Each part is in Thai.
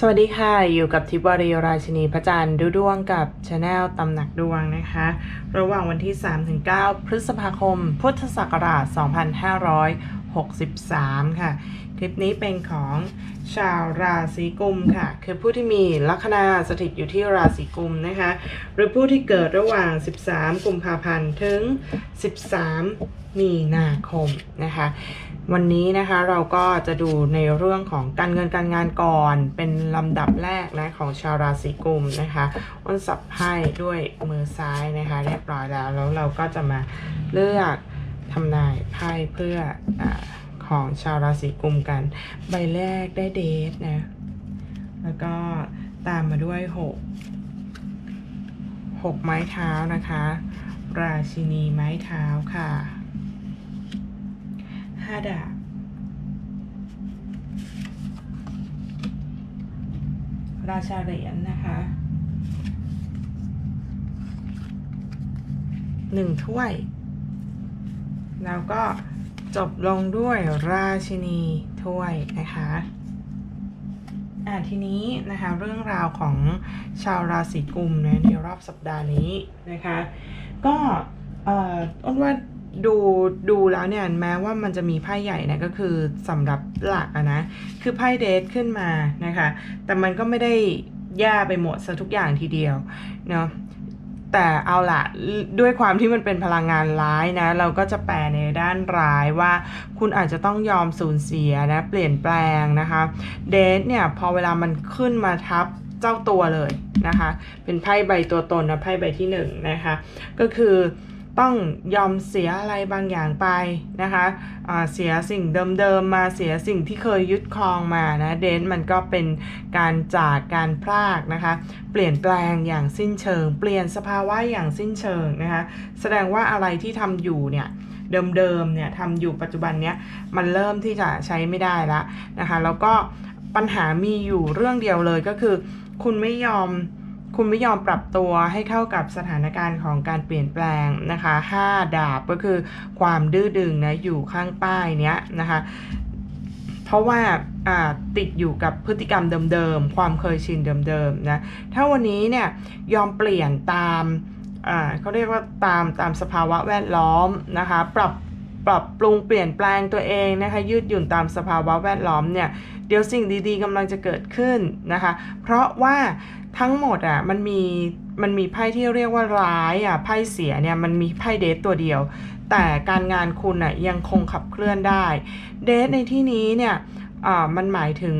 สวัสดีค่ะ อยู่กับทิพย์วรีราชินีพระจันทร์ดูดวงกับชาแนลตำหนักดวงนะคะ ระหว่างวันที่ 3-9 พฤษภาคม พุทธศักราช 2563 ค่ะ คลิปนี้เป็นของชาวราศีกุมค่ะ คือผู้ที่มีลัคนาสถิตอยู่ที่ราศีกุมนะคะ หรือผู้ที่เกิดระหว่าง 13 กุมภาพันธ์ถึง 13 มีนาคมนะคะ วันนี้นะคะเราก็จะดูในเรื่องของการเงินการงานก่อนเป็นลำดับแรกนะของชาวราศีกุมนะคะอ้นสับไพ่ด้วยมือซ้ายนะคะเรียบร้อยแล้วแล้วเราก็จะมาเลือกทำนายไพ่เพื่ออ ของชาวราศีกุมกัน ใบแรกได้เดทนะ แล้วก็ตามมาด้วยหกหกไม้เท้านะคะ ราชินีไม้เท้าค่ะห้าดาบราชาเหรียญนะคะหนึ่งถ้วย แล้วก็ จบลงด้วยราชินีถ้วยนะคะอ่าทีนี้นะคะเรื่องราวของชาวราศีกุมนะในรอบสัปดาห์นี้นะคะ ก็เอ่ออ้นว่าดูดูแล้วเนี่ยแม้ว่ามันจะมีไพ่ใหญ่นะก็คือสำหรับหลักอะนะคือไพ่เดทขึ้นมานะคะ แต่มันก็ไม่ได้แย่ไปหมดซะทุกอย่างทีเดียวเนาะ แต่เอาละด้วยความที่มันเป็นพลังงานร้ายนะ เราก็จะแปลในด้านร้ายว่า คุณอาจจะต้องยอมสูญเสียนะเปลี่ยนแปลงนะคะเดทเนี่ยพอเวลามันขึ้นมาทับเจ้าตัวเลยนะคะ เป็นไพ่ใบตัวตนนะไพ่ใบที่หนึ่งนะคะ ก็คือ ต้องยอมเสียอะไรบางอย่างไปนะคะอ่าเสียสิ่งเดิมๆมาเสียสิ่งที่เคยยึดครองมานะเดนมันก็เป็นการจากการพลากนะคะ เปลี่ยนแปลงอย่างสิ้นเชิง เปลี่ยนสภาวะอย่างสิ้นเชิงนะคะแสดงว่าอะไรที่ทำอยู่เนี่ยเดิมๆเนี่ยทำอยู่ปัจจุบันเนี้ยมันเริ่มที่จะใช้ไม่ได้แล้วนะคะแล้วก็ปัญหามีอยู่เรื่องเดียวเลยก็คือ คุณไม่ยอม คุณไม่ยอมปรับตัวให้เข้ากับสถานการณ์ของการเปลี่ยนแปลงนะคะห้าดาบก็คือความดื้อดึงนะอยู่ข้างป้ายเนี้ยนะคะเพราะว่าติดอยู่กับพฤติกรรมเดิมๆ ความเคยชินเดิมๆนะถ้าวันนี้เนี่ยยอมเปลี่ยนตามเขาเรียกว่าตามตามสภาวะแวดล้อมนะคะ ปรับ ปรับปรุงเปลี่ยนแปลงตัวเองนะคะยืดหยุ่นตามสภาวะแวดล้อมเนี่ยเดี๋ยวสิ่งดีๆกำลังจะเกิดขึ้นนะคะเพราะว่าทั้งหมดอะมันมีมันมีไพ่ที่เรียกว่าร้ายอะไพ่เสียเนี่ยมันมีไพ่เดทตัวเดียว แต่การงานคุณอะยังคงขับเคลื่อนได้ เดทในที่นี้เนี่ยอ่ามันหมายถึง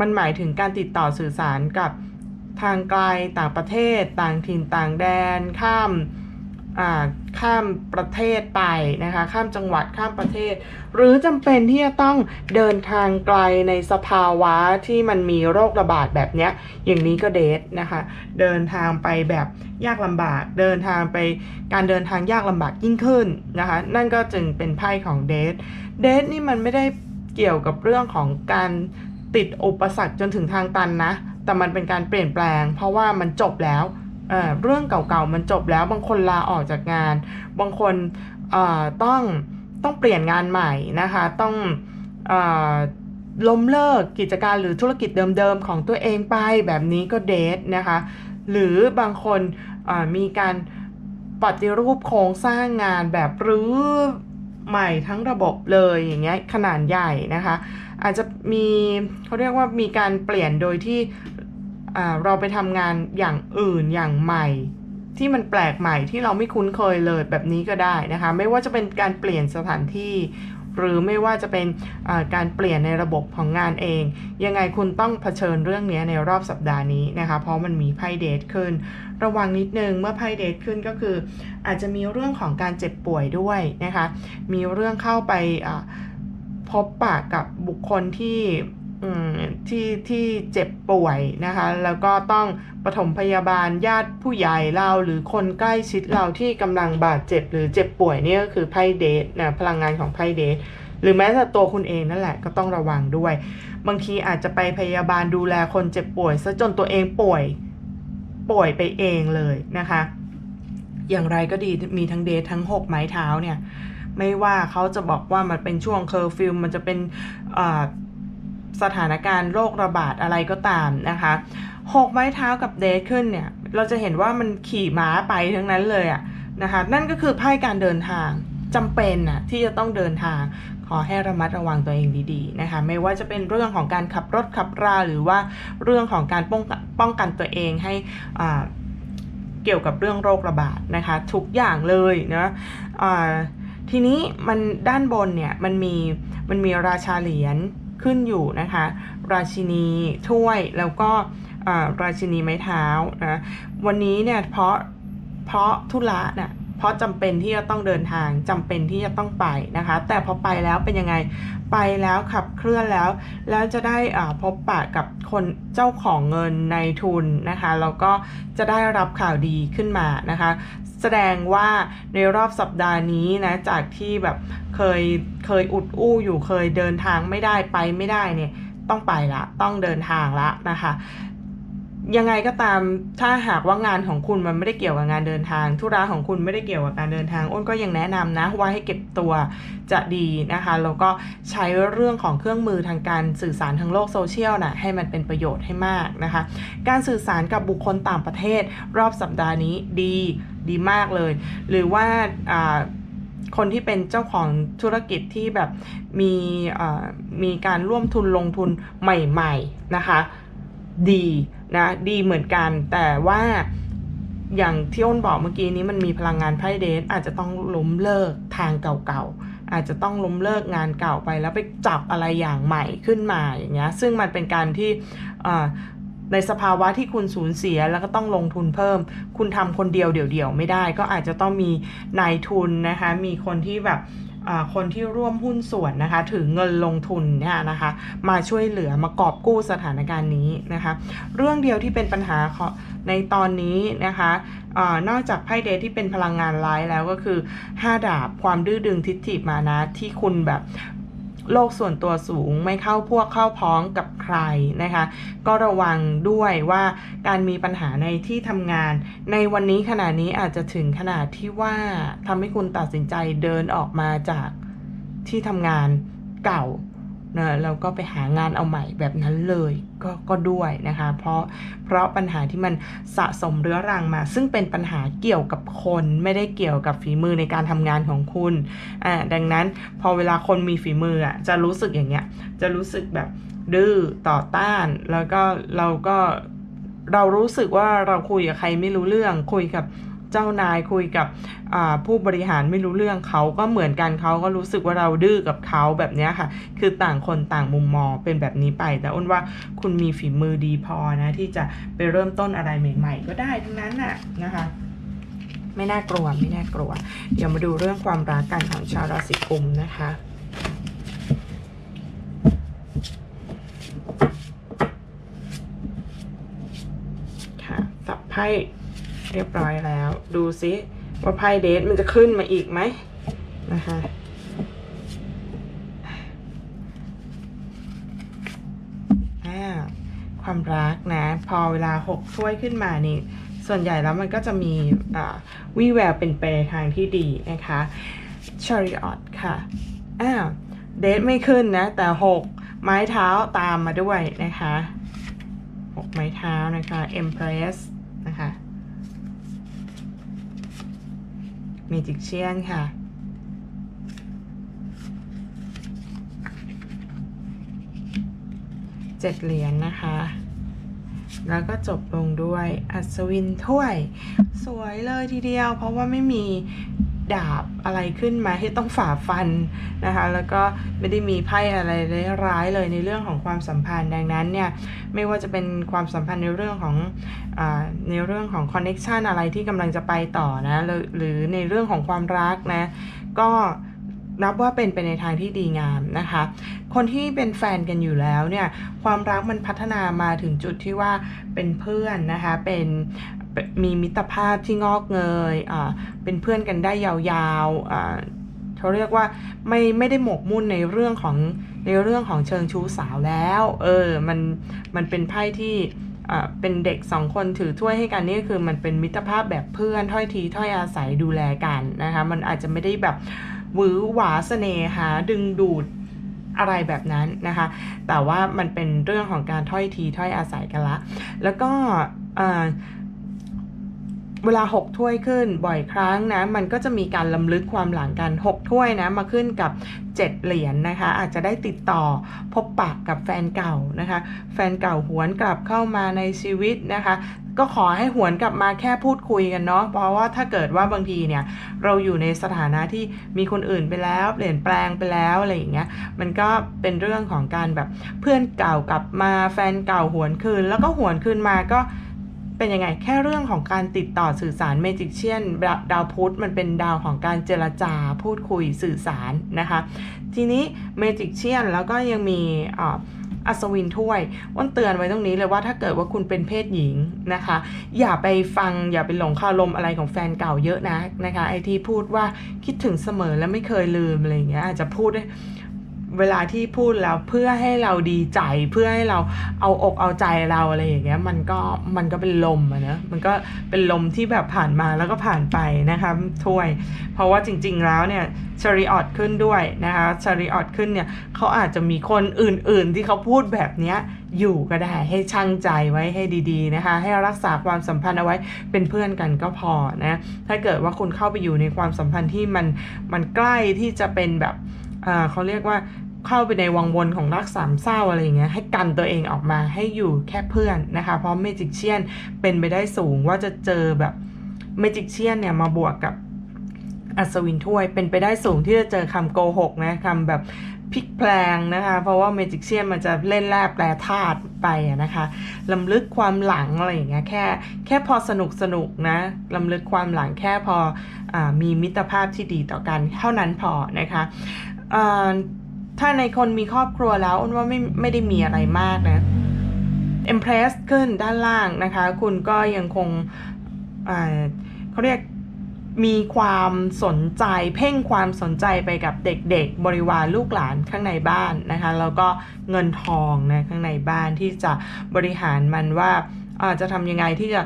มันหมายถึงการติดต่อสื่อสารกับทางไกลต่างประเทศ ต่างถิ่นต่างแดนข้าม ข้ามประเทศไปนะคะ ข้ามจังหวัดข้ามประเทศ หรือจำเป็นที่จะต้องเดินทางไกลในสภาวะที่มันมีโรคระบาดแบบเนี้ยอย่างนี้ก็เดทนะคะ เดินทางไปแบบยากลำบาก เดินทางไปการเดินทางยากลำบากยิ่งขึ้นนะคะ นั่นก็จึงเป็นไพ่ของเดทเดทนี่มันไม่ได้เกี่ยวกับเรื่องของการติดอุปสรรคจนถึงทางตันนะ แต่มันเป็นการเปลี่ยนแปลง เพราะว่ามันจบแล้ว เรื่องเก่าๆมันจบแล้วบางคนลาออกจากงาน บางคนต้องต้องเปลี่ยนงานใหม่นะคะ ต้องอล้มเลิกกิจการหรือธุรกิจเดิมๆของตัวเองไปแบบนี้ก็เดทนะคะ หรือบางคนมีการปฏิรูปโครงสร้างงานแบบรื้อใหม่ทั้งระบบเลยอย่างเงี้ยขนาดใหญ่นะคะ อาจจะมีเขาเรียกว่ามีการเปลี่ยนโดยที่ เราไปทำงานอย่างอื่นอย่างใหม่ ที่มันแปลกใหม่ที่เราไม่คุ้นเคยเลยแบบนี้ก็ได้นะคะ ไม่ว่าจะเป็นการเปลี่ยนสถานที่ หรือไม่ว่าจะเป็นการเปลี่ยนในระบบของงานเอง ยังไงคุณต้องเผชิญเรื่องนี้ในรอบสัปดาห์นี้นะคะ เพราะมันมีไพ่เดทขึ้น ระวังนิดนึงเมื่อไพ่เดทขึ้นก็คือ อาจจะมีเรื่องของการเจ็บป่วยด้วยนะคะ มีเรื่องเข้าไปพบปะกับบุคคลที่ ที่ที่เจ็บป่วยนะคะ แล้วก็ต้องปฐมพยาบาลญาติผู้ใหญ่เราหรือคนใกล้ชิดเราที่กำลังบาดเจ็บหรือเจ็บป่วยนี่ก็คือไพ่เดทนะพลังงานของไพ่เดทหรือแม้แต่ตัวคุณเองนั่นแหละก็ต้องระวังด้วย บางทีอาจจะไปพยาบาลดูแลคนเจ็บป่วยซะจนตัวเองป่วยป่วยไปเองเลยนะคะ อย่างไรก็ดีมีทั้งเดททั้งหกไม้เท้าเนี่ย ไม่ว่าเขาจะบอกว่ามันเป็นช่วงเคอร์ฟิวมันจะเป็นอ่า สถานการณ์โรคระบาดอะไรก็ตามนะคะหกไม้เท้ากับเดทขึ้นเนี่ยเราจะเห็นว่ามันขี่ม้าไปทั้งนั้นเลยอะนะคะนั่นก็คือไพ่การเดินทางจำเป็นนะที่จะต้องเดินทางขอให้ระมัดระวังตัวเองดีๆนะคะไม่ว่าจะเป็นเรื่องของการขับรถขับราหรือว่าเรื่องของการป้องกันป้องกันตัวเองให้อ่าเกี่ยวกับเรื่องโรคระบาดนะคะทุกอย่างเลยนะอ่าทีนี้มันด้านบนเนี่ยมันมีมันมีราชาเหรียญ ขึ้นอยู่นะคะ ราชินีถ้วยแล้วก็ราชินีไม้เท้านะวันนี้เนี่ยเพราะเพราะธุระน่ะ เพราะจำเป็นที่จะต้องเดินทางจำเป็นที่จะต้องไปนะคะ แต่พอไปแล้วเป็นยังไงไปแล้วขับเคลื่อนแล้ว แล้วจะได้พบปะกับคนเจ้าของเงินในทุนนะคะแล้วก็จะได้รับข่าวดีขึ้นมานะคะ แสดงว่าในรอบสัปดาห์นี้นะจากที่แบบเคยเคยอุดอู้อยู่เคยเดินทางไม่ได้ไปไม่ได้เนี่ยต้องไปละต้องเดินทางละนะคะ ยังไงก็ตามถ้าหากว่างานของคุณมันไม่ได้เกี่ยวกับงานเดินทาง ธุระของคุณไม่ได้เกี่ยวกับการเดินทางอ้นก็ยังแนะนำนะว่าให้เก็บตัวจะดีนะคะแล้วก็ใช้เรื่องของเครื่องมือทางการสื่อสารทางโลกโซเชียลนะให้มันเป็นประโยชน์ให้มากนะคะ การสื่อสารกับบุคคลต่างประเทศ รอบสัปดาห์นี้ดีดีมากเลย หรือว่าคนที่เป็นเจ้าของธุรกิจที่แบบมีมีการร่วมทุนลงทุนใหม่ ๆนะคะ ดี นะดีเหมือนกันแต่ว่าอย่างที่อ้นบอกเมื่อกี้นี้มันมีพลังงานไพ่เดนอาจจะต้องล้มเลิกทางเก่าๆ อาจจะต้องล้มเลิกงานเก่าไปแล้วไปจับอะไรอย่างใหม่ขึ้นมาอย่างเงี้ยซึ่งมันเป็นการที่ในสภาวะที่คุณสูญเสียแล้วก็ต้องลงทุนเพิ่ม คุณทำคนเดียวเดี่ยวๆไม่ได้ ก็อาจจะต้องมีนายทุนนะคะมีคนที่แบบ คนที่ร่วมหุ้นส่วนนะคะถือเงินลงทุนเนี่ยนะคะมาช่วยเหลือมากอบกู้สถานการณ์นี้นะคะเรื่องเดียวที่เป็นปัญหาในตอนนี้นะคะอนอกจากไพ่เดทที่เป็นพลังงานร้ายแล้วก็คือ 5 ดาบความดื้อดึงทิฏฐิมานะที่คุณแบบ โลกส่วนตัวสูงไม่เข้าพวกเข้าพ้องกับใครนะคะ ก็ระวังด้วยว่าการมีปัญหาในที่ทำงาน ในวันนี้ขณะนี้อาจจะถึงขนาดที่ว่าทำให้คุณตัดสินใจเดินออกมาจากที่ทำงานเก่า นะแล้วก็ไปหางานเอาใหม่แบบนั้นเลยก็ก็ด้วยนะคะ เพราะเพราะปัญหาที่มันสะสมเรื้อรังมา ซึ่งเป็นปัญหาเกี่ยวกับคนไม่ได้เกี่ยวกับฝีมือในการทำงานของคุณอ่าดังนั้นพอเวลาคนมีฝีมืออะจะรู้สึกอย่างเงี้ยจะรู้สึกแบบดื้อต่อต้าน แล้วก็เราก็เรารู้สึกว่าเราคุยกับใครไม่รู้เรื่องคุยกับ จ้านายคุยกับผู้บริหารไม่รู้เรื่องเขาก็เหมือนกันเขาก็รู้สึกว่าเราดื้อกับเขาแบบนี้ค่ะ คือต่างคนต่างมุมมองเป็นแบบนี้ไป แต่อ้นว่าคุณมีฝีมือดีพอนะ ที่จะไปเริ่มต้นอะไรใหม่ ๆ ก็ได้ทั้งนั้นน่ะนะคะไม่น่ากลัวไม่น่ากลัว เดี๋ยวมาดูเรื่องความรักกันของชาวราศีกุมนะคะ ค่ะสับไพ่ เรียบร้อยแล้ว ดูซิว่าไพ่เดทมันจะขึ้นมาอีกไหมนะคะอ่าความรักนะ พอเวลาหกถ้วยขึ้นมานี่ส่วนใหญ่แล้วมันก็จะมีวิแววเป็นไปในทางที่ดีนะคะชาริออตค่ะอ้าวเดทไม่ขึ้นนะ แต่หกไม้เท้าตามมาด้วยนะคะหกไม้เท้านะคะ Empress เมจิกเชียนค่ะ เจ็ดเหรียญนะคะ แล้วก็จบลงด้วยอัศวินถ้วย สวยเลยทีเดียว เพราะว่าไม่มี ดาบอะไรขึ้นมาให้ต้องฝ่าฟันนะคะ แล้วก็ไม่ได้มีไพ่อะไรร้ายๆเลยในเรื่องของความสัมพันธ์ดังนั้นเนี่ยไม่ว่าจะเป็นความสัมพันธ์ในเรื่องของอในเรื่องของคอนเน็ชันอะไรที่กำลังจะไปต่อนะหรือในเรื่องของความรักนะก็นับว่าเป็นไปในทางที่ดีงามนะคะ คนที่เป็นแฟนกันอยู่แล้วเนี่ยความรักมันพัฒนามาถึงจุดที่ว่าเป็นเพื่อนนะคะเป็น มีมิตรภาพที่งอกเงยเป็นเพื่อนกันได้ยาวๆเขาเรียกว่าไม่ไม่ได้หมกมุ่นในเรื่องของในเรื่องของเชิงชู้สาวแล้ว เออ มันมันเป็นไพ่ที่เป็นเด็กสองคนถือถ้วยให้กันนี่คือมันเป็นมิตรภาพแบบเพื่อนถ้อยทีถ้อยอาศัยดูแลกันนะคะ มันอาจจะไม่ได้แบบหวือหวาเสน่หาดึงดูดอะไรแบบนั้นนะคะ แต่ว่ามันเป็นเรื่องของการถ้อยทีถ้อยอาศัยกันละ แล้วก็ เวลา 6 ถ้วยขึ้นบ่อยครั้งนะ มันก็จะมีการลำลึกความหลังกัน 6 ถ้วยนะ มาขึ้นกับ 7 เหรียญนนะคะ อาจจะได้ติดต่อพบปะกับแฟนเก่านะคะ แฟนเก่าหวนกลับเข้ามาในชีวิตนะคะ ก็ขอให้หวนกลับมาแค่พูดคุยกันเนาะ เพราะว่าถ้าเกิดว่าบางทีเนี่ย เราอยู่ในสถานะที่มีคนอื่นไปแล้ว เปลี่ยนแปลงไปแล้วอะไรอย่างเงี้ย มันก็เป็นเรื่องของการแบบเพื่อนเก่ากลับมาแฟนเก่าหวนคืน แล้วก็หวนคืนมาก็ เป็นยังไงแค่เรื่องของการติดต่อสื่อสารเมจิกเชียนดาวพุธมันเป็นดาวของการเจรจาพูดคุยสื่อสารนะคะ ทีนี้เมจิกเชียนแล้วก็ยังมีอัศวินถ้วยอ้นเตือนไว้ตรงนี้เลยว่าถ้าเกิดว่าคุณเป็นเพศหญิงนะคะ อย่าไปฟังอย่าไปหลงคารมอะไรของแฟนเก่าเยอะนะนะคะไอที่พูดว่าคิดถึงเสมอและไม่เคยลืมอะไรอย่างเงี้ยอาจจะพูดได้ เวลาที่พูดแล้วเพื่อให้เราดีใจเพื่อให้เราเอาอกเอาใจเราอะไรอย่างเงี้ยมันก็มันก็เป็นลมอะนะมันก็เป็นลมที่แบบผ่านมาแล้วก็ผ่านไปนะคะถ้วย เพราะว่าจริง ๆแล้วเนี่ยชาริออตขึ้นด้วยนะคะชาริออตขึ้นเนี่ยเขาอาจจะมีคนอื่น ๆ ที่เขาพูดแบบเนี้ยอยู่ก็ได้ให้ช่างใจไว้ให้ดีๆนะคะ ให้รักษาความสัมพันธ์เอาไว้เป็นเพื่อนกันก็พอนะถ้าเกิดว่าคุณเข้าไปอยู่ในความสัมพันธ์ที่มันมันใกล้ที่จะเป็นแบบอ่าเขาเรียกว่า เข้าไปในวังวนของรักสามเศร้าอะไรอย่างเงี้ยให้กันตัวเองออกมาให้อยู่แค่เพื่อนนะคะ เพราะเมจิกเชียนเป็นไปได้สูงว่าจะเจอแบบเมจิกเชียนเนี่ยมาบวกกับอัศวินถ้วยเป็นไปได้สูงที่จะเจอคำโกหกนะคำแบบพลิกแปลงนะคะ เพราะว่าเมจิกเชียนมันจะเล่นแร่แปลธาตุไปนะคะลำลึกความหลังอะไรอย่างเงี้ยแค่แค่พอสนุกสนุกนะลำลึกความหลังแค่พออมีมิตรภาพที่ดีต่อกันเท่านั้นพอนะคะอ่า ถ้าในคนมีครอบครัวแล้วอ้นว่าไม่ไม่ได้มีอะไรมากนะ Impress ขึ้นด้านล่างนะคะ คุณก็ยังคงอ่าเขาเรียกมีความสนใจ เพ่งความสนใจไปกับเด็กๆ บริวารลูกหลานข้างในบ้านนะคะแล้วก็เงินทองนะข้างในบ้านที่จะบริหารมันว่าจะทำยังไงที่จะ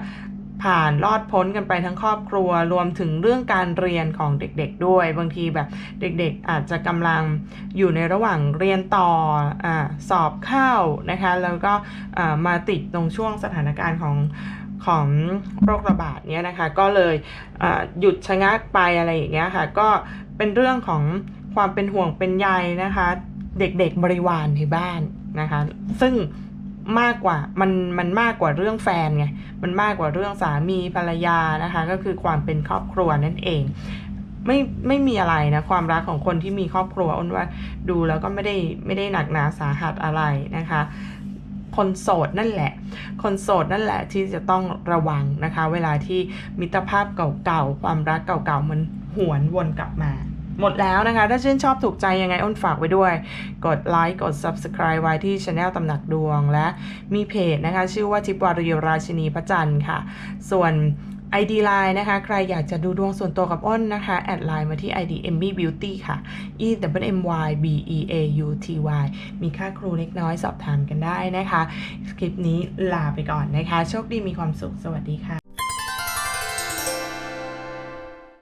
ผ่านรอดพ้นกันไปทั้งครอบครัว รวมถึงเรื่องการเรียนของเด็กๆด้วย บางทีแบบเด็กๆอาจจะกำลังอยู่ในระหว่างเรียนต่ออสอบเข้านะคะแล้วก็มาติดตรงช่วงสถานการณ์ของของโรคระบาดเนี้ยนะคะ ก็เลยหยุดชะงักไปอะไรอย่างเงี้ยค่ะ ก็เป็นเรื่องของความเป็นห่วงเป็นใยนะคะ เด็กๆบริวารในบ้านนะคะ ซึ่ง มากกว่ามันมันมากกว่าเรื่องแฟนไงมันมากกว่าเรื่องสามีภรรยานะคะ ก็คือความเป็นครอบครัวนั่นเองไม่ไม่มีอะไรนะความรักของคนที่มีครอบครัวอ้นว่าดูแล้วก็ไม่ได้ไม่ได้หนักหนาสาหัสอะไรนะคะ คนโสดนั่นแหละ คนโสดนั่นแหละที่จะต้องระวังนะคะ เวลาที่มิตรภาพเก่าๆความรักเก่าๆมันหวนวนกลับมา หมดแล้วนะคะ ถ้าชื่นชอบถูกใจยังไงอ้นฝากไว้ด้วย กดไลค์กด Subscribe ไว้ที่ช anel ตำหนักดวง และมีเพจนะคะ ชื่อว่าทิปวารีราชินีพระจันทร์ค่ะ ส่วน ID Line นะคะ ใครอยากจะดูดวงส่วนตัวกับอ้นนะคะ แอดไลน์มาที่ ID MB Beauty ค่ะ E W M Y B E A U T Y มีค่าครูเล็กน้อยสอบถามกันได้นะคะ คลิปนี้ลาไปก่อนนะคะ โชคดีมีความสุข สวัสดีค่ะ